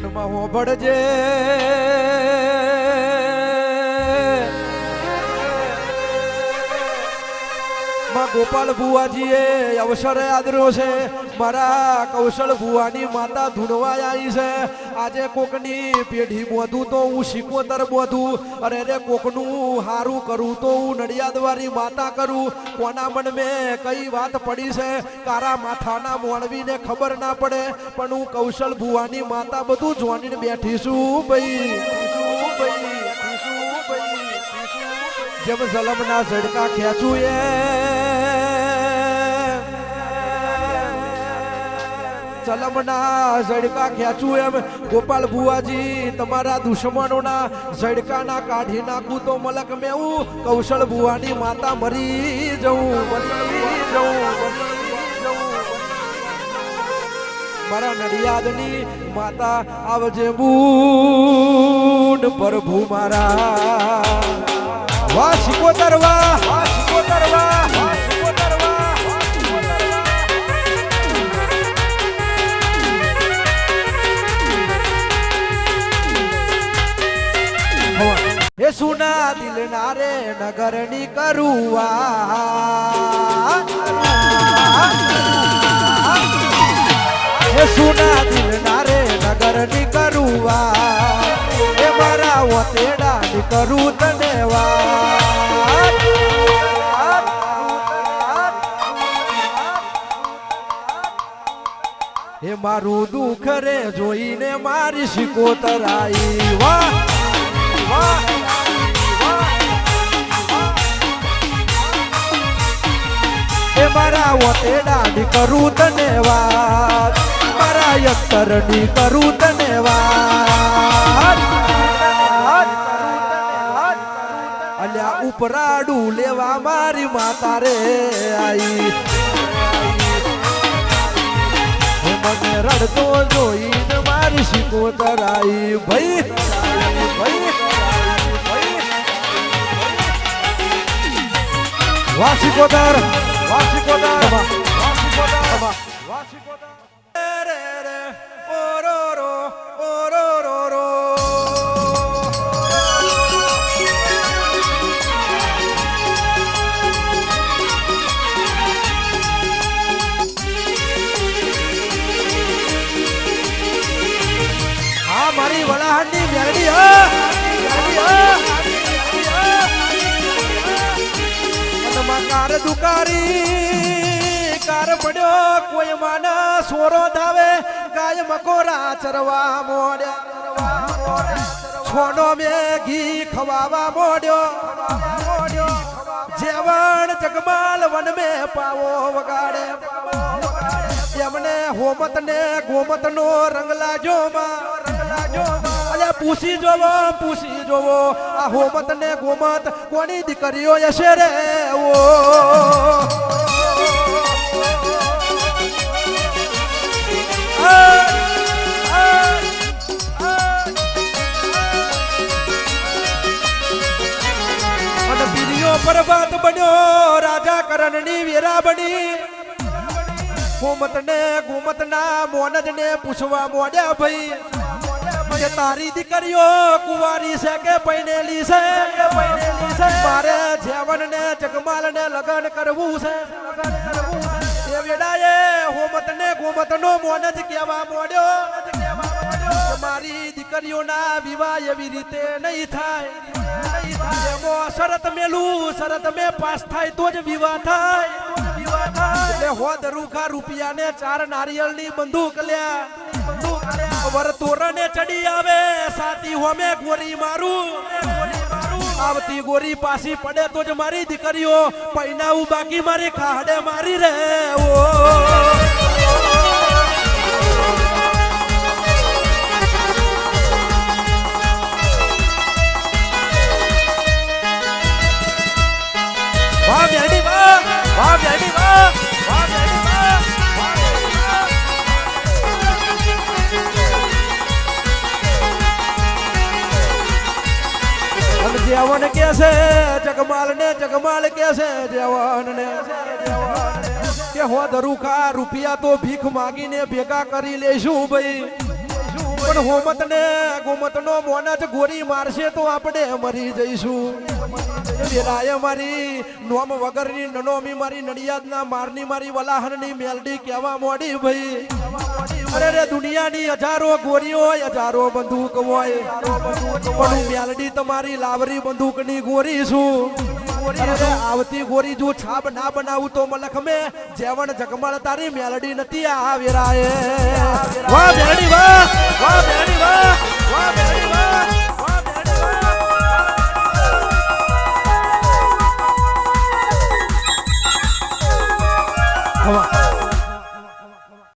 મનમાં હોબળજે માં ગોપાલ ભુવાજીએ અવસરે આદર્યો છે. મારા કૌશલ ભુવાની માતા ધૂણવા આવી છે. આજે કોકની પેઢી બોધું તો હું શિકોતર બોધું અરે રે કોકનું હારું કરું તો હું નડિયાદવારી માતા કરું. કોના મન મેં કઈ વાત પડી છે? કારા માથાના મોણવીને ખબર ના પડે. પણ હું કૌશલ ભુવાની માતા બધું જોડીને બેઠી છું ભાઈ ભાઈ. જેમ જલમના ઝડકા ખેંચું એ ચલમના ઝડકા ખેંચું એમ. ગોપાલ ભુવાજી, તમારા દુશ્મનોના ઝડકાના કાઢી નાખું તો મલક મેવું. કૌશલ ભુવાની માતા મરી જવું મરી જવું, મરી નડિયાદની માતા આવજે બૂન પ્રભુ મારા. વાહ શિકોતર વાહ વાહ શિકોતર સુના દિલના રે નગરની કરુવા હે સુના દિલના રે નગરની કરુવા કરું તને વાત. હે મારું દુઃખ રે જોઈને મારી શિકોતર આઈ વાહ વાહ મારા વતેડા ની કરું તને વાત. મારા યંતરની કરું તને વાત. અલ્યા લેવા મારી માતા રે આઈ. મને રડતો જોઈને મારી શિકોતર આવી ભાઈ વાસિકોદર વાસિકોદર વાસિકોદર વાસિકોદર વલાહાની મેરડી હા! મેરડી કાર દુકારી કાર પડ્યો કોઈ માના સોરો ધાવે ગાય મકોરા ચરવા મોડ્યા છોડો મે ઘી ખવાવા મોડ્યો જેવણ જગમાલ વન મે પાવો વગાડે. એમને હોમત ને ગોમત નો રંગ લાજો અલે પૂછી જોવો પૂછી જોવો. આ હોમત ને ગોમત કોની દીકરીઓ હશે રે? ઓ. પર્વત બન્યો રાજા કરણની વેરા બની. હોમત ને ગુમત ના મોનજ ને પૂછવા મોડ્યા ભાઈ. કે તારી દીકરીઓ કુંવારી છે કે પૈનેલી છે? કે પૈનેલી છે મારે જેવન ને જગમાલ ને લગન કરવું છે. એ વેડાએ હોમત ને ગોમત નો મોનજ કહેવા મોડ્યો. મારી દીકરીઓના વિવાહ એવી રીતે નહીં થાય. શરત મેલું, શરત મે પાસ થાય તો જ વિવાહ થાય. એટલે હોદ રૂખા રૂપિયા ને ચાર નારિયેળની બંદૂક લ્યા વર તોરણે ચડી આવે સાતી હોમે ગોરી મારું. આવતી ગોરી પાછી પડે તો જ મારી દીકરીઓ પૈનાવું બાકી મારી ખાડે મારી રે. વાહ વાહ વાહ વાહ. જેવન કે છે જગમાલ ને જગમાલ કે છે જવાન ને કે હો ધરુખા, રૂપિયા તો ભીખ માગીને ભેગા કરી લેશું ભાઈ. પણ હોમત ને ગોમત નો મોના જ ગોરી મારશે તો આપણે મરી જઈશું. વેરાય મારી નોમ વગરની નનોમી, મારી નડિયાદના મારની, મારી વલાહરની મેલડી કહેવા મોડી ભાઈ. અરે રે દુનિયાની હજારો ગોરીઓ હોય, હજારો બંદૂક હોય. પણ મેલડી તમારી લાવરી બંદૂકની ગોરી છું. રે આવતી ગોરી જો છાપ ના બનાવું તો મલખ મે. જેવણ જગમળ તારી મેલડી નથી આ વેરાય વાહ મેલડી વાહ વાહ મેલડી વાહ